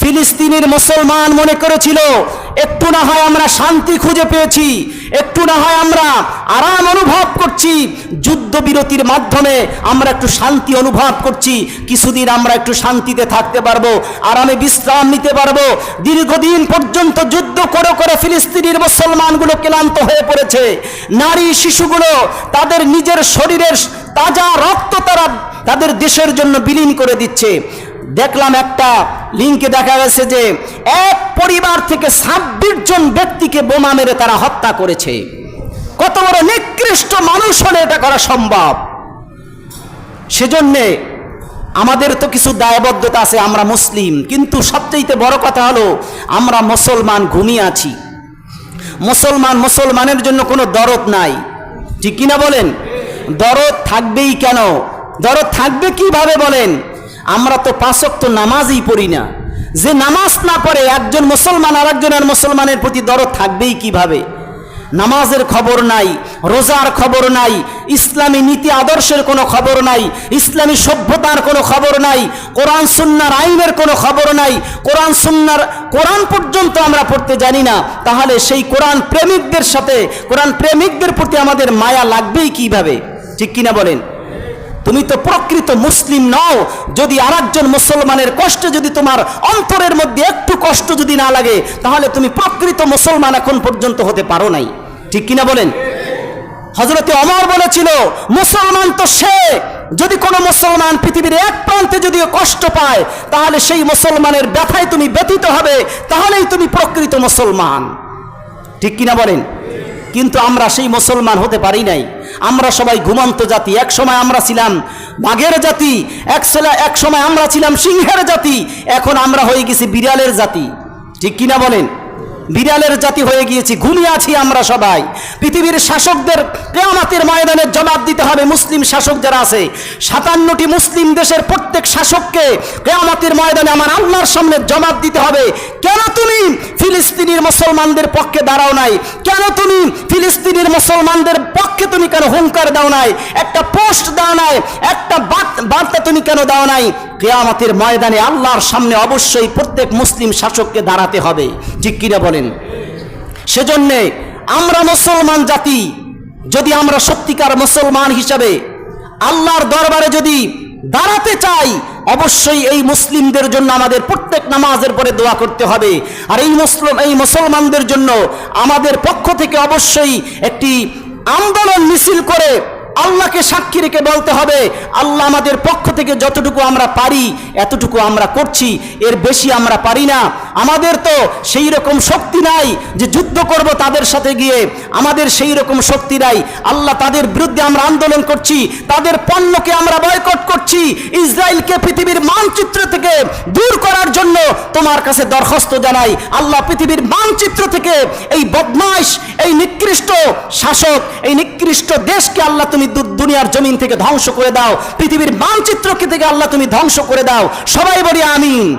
ফিলিস্তিনের মুসলমান মনে করেছিল, একটু না হয় আমরা শান্তি খুঁজে পেয়েছি, একটু না হয় আমরা আরাম অনুভব করছি, যুদ্ধবিরতির মাধ্যমে আমরা একটু শান্তি অনুভব করছি, কিছুদিন আমরা একটু শান্তিতে থাকতে পারব, আরামে বিশ্রাম নিতে পারব, দীর্ঘদিন পর্যন্ত যুদ্ধ করে করে ফিলিস্তিনের মুসলমানগুলো ক্লান্ত হয়ে পড়েছে, নারী শিশুগুলো তাদের নিজের শরীরের তাজা রক্ত তারা তাদের দেশের জন্য বিলীন করে দিচ্ছে। দেখলাম একটা লিঙ্কে দেখা গেছে যে, এক পরিবার থেকে ছাব্বিশ জন ব্যক্তিকে বোমা মেরে তারা হত্যা করেছে। কত বড় নিকৃষ্ট মানুষ হলে এটা করা সম্ভব? সেজন্যে আমাদের তো কিছু দায়বদ্ধতা আছে, আমরা মুসলিম। কিন্তু সবচেয়ে বড় কথা হলো, আমরা মুসলমান ঘুমিয়ে আছি। মুসলমান মুসলমানের জন্য কোনো দরদ নাই। ঠিক কিনা বলেন? দরদ থাকবেই কেন? দরদ থাকবে কীভাবে বলেন? আমরা তো পাঁচক তো নামাজই পড়ি না। যে নামাজ না পড়ে একজন মুসলমান আর একজনের মুসলমানের প্রতি দরদ থাকবেই কীভাবে? নামাজের খবর নাই, রোজার খবর নাই, ইসলামী নীতি আদর্শের কোনো খবর নাই, ইসলামী সভ্যতার কোনো খবর নাই, কোরআন সুন্নার আইনের কোনো খবর নাই, কোরআন সুন্নার, কোরআন পর্যন্ত আমরা পড়তে জানি না। তাহলে সেই কোরআন প্রেমিকদের সাথে, কোরআন প্রেমিকদের প্রতি আমাদের মায়া লাগবেই কীভাবে? ঠিক কিনা বলেন? তুমি তো প্রকৃত মুসলিম নও। যদি আরেকজন মুসলমানের কষ্টে যদি তোমার অন্তরের মধ্যে একটু কষ্ট যদি না লাগে, তাহলে তুমি প্রকৃত মুসলমান এখন পর্যন্ত হতে পারো নাই। ঠিক কিনা বলেন? হজরতে অমর বলেছিল, মুসলমান তো সে, যদি কোনো মুসলমান পৃথিবীর এক প্রান্তে যদি কষ্ট পায়, তাহলে সেই মুসলমানের ব্যথায় তুমি ব্যথিত হবে, তাহলেই তুমি প্রকৃত মুসলমান। ঠিক কিনা বলেন? কিন্তু আমরা সেই মুসলমান হতে পারি নাই। আমরা সবাই ঘুমন্ত জাতি, এক সময় আমরা ছিলাম বাঘের জাতি, এক এক সময় আমরা ছিলাম সিংহের জাতি, এখন আমরা হয়ে গেছি বিড়ালের জাতি। ঠিক কিনা বলেন? বিড়ালের জাতি হয়ে গিয়েছি, ঘুমিয়ে আছি আমরা সবাই। পৃথিবীর শাসকদের কেয়ামাতের ময়দানে জবাব দিতে হবে, মুসলিম শাসক যারা আছে, সাতান্নটি মুসলিম দেশের প্রত্যেক শাসককে কেয়ামাতের ময়দানে আমার আল্লাহর সামনে জবাব দিতে হবে। কেন তুমি ফিলিস্তিনির মুসলমানদের পক্ষে দাঁড়াও নাই? কেন তুমি ফিলিস্তিনির মুসলমানদের পক্ষে তুমি কেন হুঙ্কার দাও নাই? একটা পোস্ট দাও নাই, একটা বার্ত- বার্তা তুমি কেন দাও নাই? কেয়ামতের ময়দানে আল্লাহর সামনে অবশ্যই প্রত্যেক মুসলিম শাসককে দাঁড়াতে হবে। ঠিক কিনা বলেন? সেজন্যে আমরা মুসলমান জাতি, যদি আমরা সত্যিকার মুসলমান হিসাবে আল্লাহর দরবারে যদি দাঁড়াতে চাই, অবশ্যই এই মুসলিমদের জন্য আমাদের প্রত্যেক নামাজের পরে দোয়া করতে হবে। আর এই মুসলিম, এই মুসলমানদের জন্য আমাদের পক্ষ থেকে অবশ্যই একটি আন্দোলন মিছিল করে আল্লাহকে সাক্ষী রেখে বলতে হবে, আল্লাহ আমাদের পক্ষ থেকে যতটুকু আমরা পারি, এতটুকু আমরা করছি, এর বেশি আমরা পারি না। আমাদের তো সেই রকম শক্তি নাই যে যুদ্ধ করব তাদের সাথে গিয়ে। আমাদের সেই রকম শক্তি নাই। আল্লাহ তাদের বিরুদ্ধে আমরা আন্দোলন করছি, তাদের পণ্যকে আমরা বয়কট করছি। ইসরায়েলকে পৃথিবীর মানচিত্র থেকে দূর করার জন্য তোমার কাছে দরখাস্ত জানাই। আল্লাহ পৃথিবীর মানচিত্র থেকে এই বদমাইশ, এই নিকৃষ্ট শাসক, এই নিকৃষ্ট দেশকে আল্লাহ তুমি দুনিয়ার জমিন থেকে ধ্বংস করে দাও। পৃথিবীর মানচিত্রকে থেকে আল্লাহ তুমি ধ্বংস করে দাও। সবাই বলি আমিন।